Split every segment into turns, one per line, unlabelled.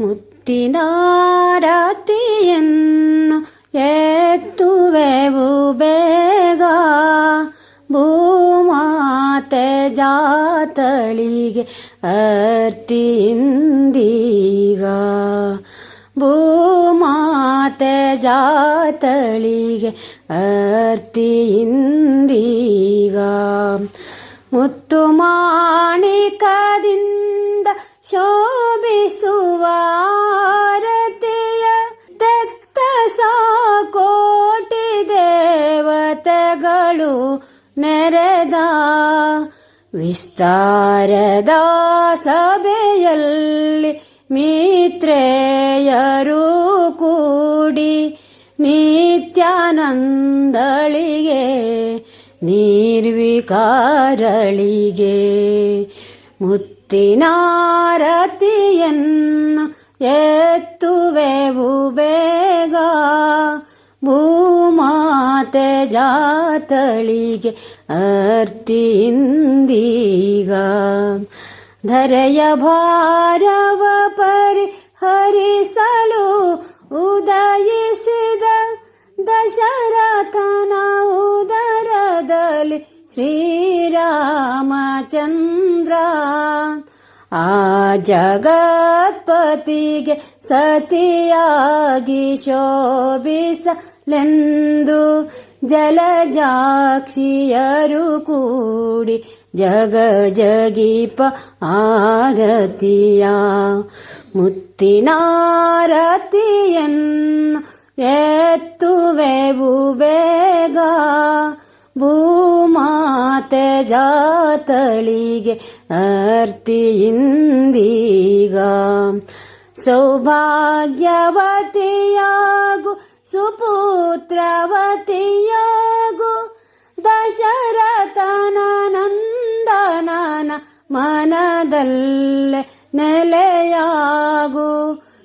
ಮುತ್ತಿನಾರತಿಯನ್ನು ಎತ್ತುವೆವು ಬೇಗ. ಭೂಮಾತೆ ಜಾತಳಿಗೆ ಅರ್ತಿಯಿಂದೀಗ ಭೂಮಾತೆ ಜಾತಳಿಗೆ ಅರ್ತಿಯಿಂದೀಗ ಮುತ್ತು ಮಾಣಿಕದಿಂದ ನೆರೆದ ವಿಸ್ತಾರದ ಸಭೆಯಲ್ಲಿ ಮಿತ್ರೇಯರು ಕೂಡಿ ನಿತ್ಯಾನಂದಳಿಗೆ ನಿರ್ವಿಕಾರಳಿಗೆ ಮುತ್ತಿನಾರತಿಯನ್ನು ಎತ್ತುವೆವು ಜಾತಳಿಗೆ ಅರ್ತಿಯಿಂದೀಗ. ಧರೆಯ ಭಾರವ ಪರಿ ಹರಿಸಲು ಉದಯಿಸಿದ ದಶರಥನ ಉದರದಲ್ಲಿ ಶ್ರೀರಾಮಚಂದ್ರ. ಆ ಜಗತ್ಪತಿಗೆ ಸತಿಯಾಗಿ ಶೋಭಿಸಲೆಂದು ಜಲಜಾಕ್ಷಿಯರು ಕೂಡಿ ಜಗ ಜಗೀಪ ಆರತಿಯ ಮುತ್ತಿನಾರತಿಯನ್ನು ಎತ್ತುವೆವು ಬೇಗ ಭೂಮಾತೆ ಜಾತಳಿಗೆ ಅರ್ತಿಯಿಂದೀಗ ಸೌಭಾಗ್ಯವತಿಯಾಗು ಸುಪುತ್ರವತಿಯಾಗು ದಶರಥನ ನಂದನನ ಮನದಲ್ಲೇ ನೆಲೆಯಾಗು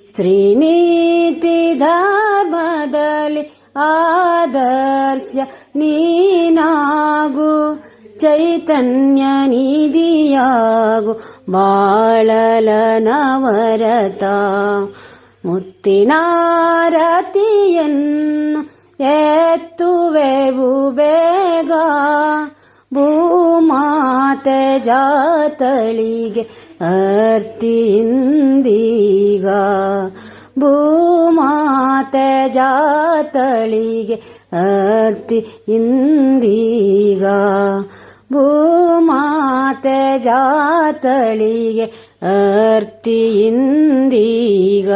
ಸ್ತ್ರೀನೀತಿ ಧರ್ಮದಲ್ಲಿ ಆದರ್ಶ ನೀನಾಗು ಚೈತನ್ಯ ನಿಧಿಯಾಗು ಬಾಳಲ ನವರತ ಮುತ್ತಿನಾರತಿಯನ್ನು ಎತ್ತುವೆವು ಬೇಗ. ಭೂಮಾತೆ ಜಾತಳಿಗೆ ಅರ್ತಿಯಿಂದೀಗ ಭೂಮಾತೆ ಜಾತಳಿಗೆ ಅರ್ತಿ ಇಂದೀಗ. ಭೂಮಾತೆ ಜಾತಳಿಗೆ ಅರ್ತಿ ಇಂದೀಗ